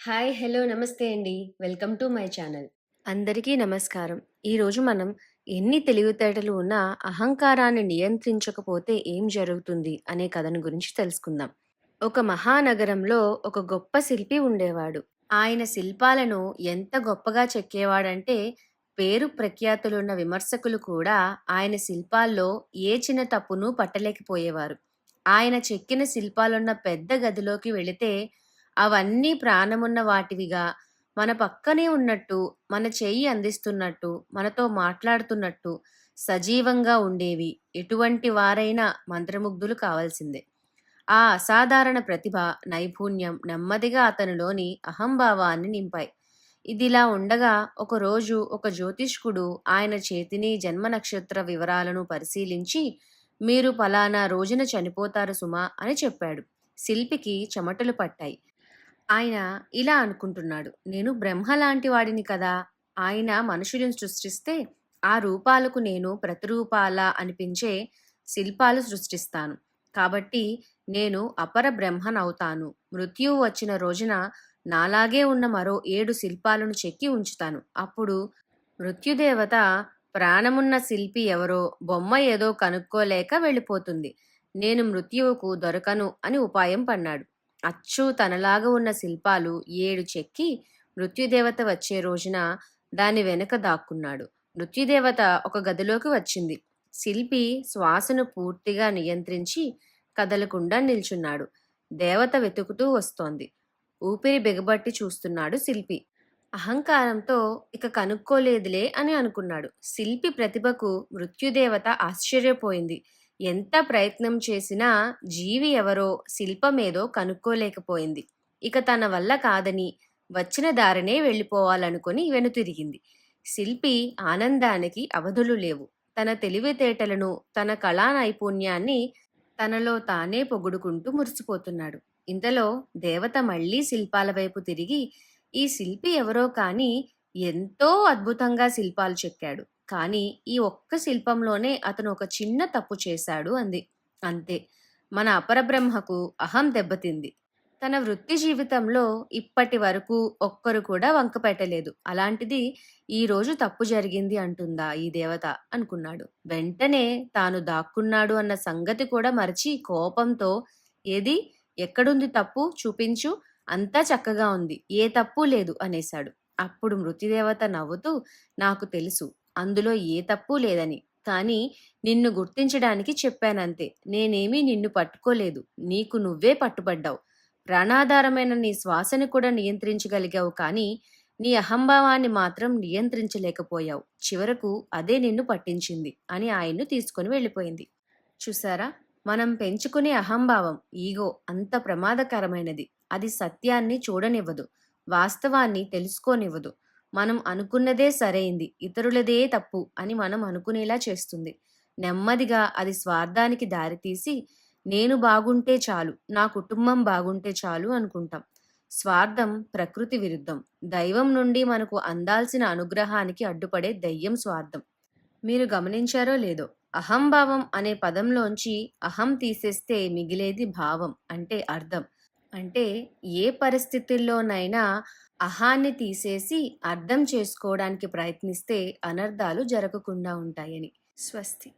Hi! Hello! నమస్తే అండి. Welcome to my channel. అందరికీ నమస్కారం. ఈరోజు మనం ఎన్ని తెలివితేటలు ఉన్నా అహంకారాన్ని నియంత్రించకపోతే ఏం జరుగుతుంది అనే కథను గురించి తెలుసుకుందాం. ఒక మహానగరంలో ఒక గొప్ప శిల్పి ఉండేవాడు. ఆయన శిల్పాలను ఎంత గొప్పగా చెక్కేవాడంటే పేరు ప్రఖ్యాతులున్న విమర్శకులు కూడా ఆయన శిల్పాల్లో ఏ చిన్న తప్పును పట్టలేకపోయేవారు. ఆయన చెక్కిన శిల్పాలున్న పెద్ద గదిలోకి వెళితే అవన్నీ ప్రాణమున్న వాటివిగా, మన పక్కనే ఉన్నట్టు, మన చెయ్యి అందిస్తున్నట్టు, మనతో మాట్లాడుతున్నట్టు, సజీవంగా ఉండేవి. ఎటువంటి వారైనా మంత్రముగ్ధులు కావాల్సిందే. ఆ అసాధారణ ప్రతిభ, నైపుణ్యం నెమ్మదిగా అతనిలోని అహంభావాన్ని నింపాయి. ఇదిలా ఉండగా ఒకరోజు ఒక జ్యోతిష్కుడు ఆయన చేతిని, జన్మ నక్షత్ర వివరాలను పరిశీలించి మీరు పలానా రోజున చనిపోతారు సుమా అని చెప్పాడు. శిల్పికి చెమటలు పట్టాయి. ఆయన ఇలా అనుకుంటున్నాడు. నేను బ్రహ్మ లాంటి వాడిని కదా! ఆయన మనుషులను సృష్టిస్తే ఆ రూపాలకు నేను ప్రతిరూపాలా అనిపించే శిల్పాలు సృష్టిస్తాను. కాబట్టి నేను అపర బ్రహ్మనవుతాను. మృత్యువు వచ్చిన రోజున నాలాగే ఉన్న మరో ఏడు శిల్పాలను చెక్కి ఉంచుతాను. అప్పుడు మృత్యుదేవత ప్రాణమున్న శిల్పి ఎవరో బొమ్మ ఏదో కనుక్కోలేక వెళ్ళిపోతుంది. నేను మృత్యువుకు దొరకను అని ఉపాయం పన్నాడు. అచ్చు తనలాగా ఉన్న శిల్పాలు ఏడు చెక్కి మృత్యుదేవత వచ్చే రోజున దాని వెనుక దాక్కున్నాడు. మృత్యుదేవత ఒక గదిలోకి వచ్చింది. శిల్పి శ్వాసను పూర్తిగా నియంత్రించి కదలకుండా నిల్చున్నాడు. దేవత వెతుకుతూ వస్తోంది. ఊపిరి బిగబట్టి చూస్తున్నాడు శిల్పి. అహంకారంతో ఇక కనుక్కోలేదులే అని అనుకున్నాడు. శిల్పి ప్రతిభకు మృత్యుదేవత ఆశ్చర్యపోయింది. ఎంత ప్రయత్నం చేసినా జీవి ఎవరో శిల్పమేదో కనుక్కోలేకపోయింది. ఇక తన వల్ల కాదని వచ్చిన దారినే వెళ్ళిపోవాలనుకుని వెనుతిరిగింది. శిల్పి ఆనందానికి అవధులు లేవు. తన తెలివితేటలను, తన కళా నైపుణ్యాన్ని తనలో తానే పొగుడుకుంటూ మురిసిపోతున్నాడు. ఇంతలో దేవత మళ్ళీ శిల్పాల వైపు తిరిగి ఈ శిల్పి ఎవరో కాని ఎంతో అద్భుతంగా శిల్పాలు చెక్కాడు. కానీ ఈ ఒక్క శిల్పంలోనే అతను ఒక చిన్న తప్పు చేశాడు అంది. అంతే మన అపరబ్రహ్మకు అహం దెబ్బతింది. తన వృత్తి జీవితంలో ఇప్పటి వరకు ఒక్కరు కూడా వంక పెట్టలేదు. అలాంటిది ఈ రోజు తప్పు జరిగింది అంటుందా ఈ దేవత అనుకున్నాడు. వెంటనే తాను దాక్కున్నాడు అన్న సంగతి కూడా మరచి కోపంతో ఏది ఎక్కడుంది తప్పు చూపించు అంతా చక్కగా ఉంది ఏ తప్పు లేదు అనేశాడు. అప్పుడు మృతిదేవత నవ్వుతూ నాకు తెలుసు అందులో ఏ తప్పు లేదని. కానీ నిన్ను గుర్తించడానికి చెప్పానంతే. నేనేమీ నిన్ను పట్టుకోలేదు. నీకు నువ్వే పట్టుబడ్డావు. ప్రాణాధారమైన నీ శ్వాసని కూడా నియంత్రించగలిగావు కానీ నీ అహంభావాన్ని మాత్రం నియంత్రించలేకపోయావు. చివరకు అదే నిన్ను పట్టించింది అని ఆయన్ను తీసుకుని వెళ్ళిపోయింది. చూసారా మనం పెంచుకునే అహంభావం ఈగో అంత ప్రమాదకరమైనది. అది సత్యాన్ని చూడనివ్వదు. వాస్తవాన్ని తెలుసుకోనివ్వదు. మనం అనుకున్నదే సరైంది ఇతరులదే తప్పు అని మనం అనుకునేలా చేస్తుంది. నెమ్మదిగా అది స్వార్థానికి దారితీసి నేను బాగుంటే చాలు నా కుటుంబం బాగుంటే చాలు అనుకుంటాం. స్వార్థం ప్రకృతి విరుద్ధం. దైవం నుండి మనకు అందాల్సిన అనుగ్రహానికి అడ్డుపడే దయ్యం స్వార్థం. మీరు గమనించారో లేదో అహంభావం అనే పదంలోంచి అహం తీసేస్తే మిగిలేది భావం అంటే అర్థం. అంటే ఏ పరిస్థితుల్లోనైనా అహాన్ని తీసేసి అర్థం చేసుకోవడానికి ప్రయత్నిస్తే అనర్థాలు జరగకుండా ఉంటాయని. స్వస్తి.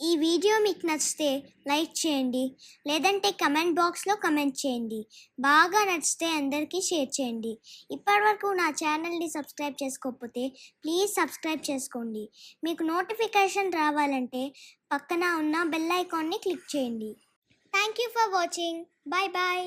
ఈ వీడియో మీకు నచ్చితే లైక్ చేయండి లేదంటే కమెంట్ బాక్స్లో కమెంట్ చేయండి. బాగా నచ్చితే అందరికీ షేర్ చేయండి. ఇప్పటివరకు నా ఛానల్ని సబ్స్క్రైబ్ చేసుకోకపోతే ప్లీజ్ సబ్స్క్రైబ్ చేసుకోండి. మీకు నోటిఫికేషన్ రావాలంటే పక్కన ఉన్న బెల్ ఐకాన్ని క్లిక్ చేయండి. Thank you for watching. Bye bye